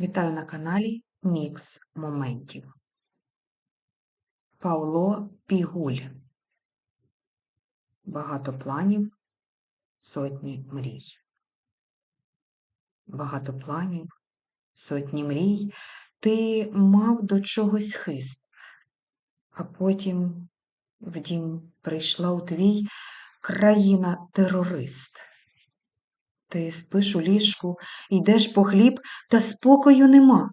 Вітаю на каналі Мікс Моментів. Павло Пігуль. Багато планів, сотні мрій. Багато планів, сотні мрій. Ти мав до чогось хист, а потім в дім прийшла у твій країна-терорист. Ти спиш у ліжку, йдеш по хліб, та спокою нема,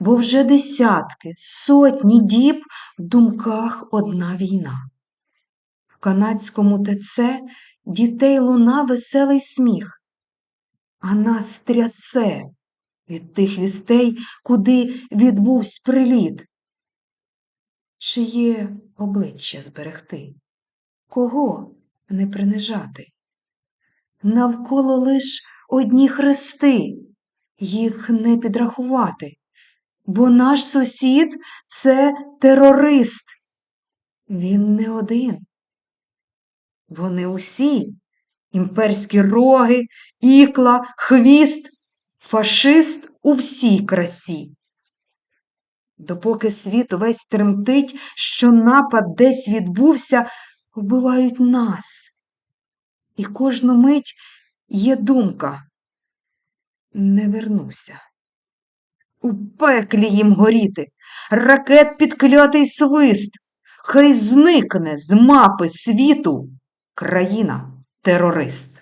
бо вже десятки, сотні діб в думках одна війна. В канадському ТЦ дітей луна веселий сміх, а нас трясе від тих вістей, куди відбувсь приліт. Чиє обличчя зберегти? Кого не принижати? Навколо лиш одні хрести, їх не підрахувати, бо наш сусід це терорист. Він не один. Вони усі імперські роги, ікла, хвіст, фашист у всій красі. Допоки світ увесь тремтить, що напад десь відбувся, вбивають нас. І кожну мить є думка не вернуся. У пеклі їм горіти, ракет підклятий свист, хай зникне з мапи світу країна терорист.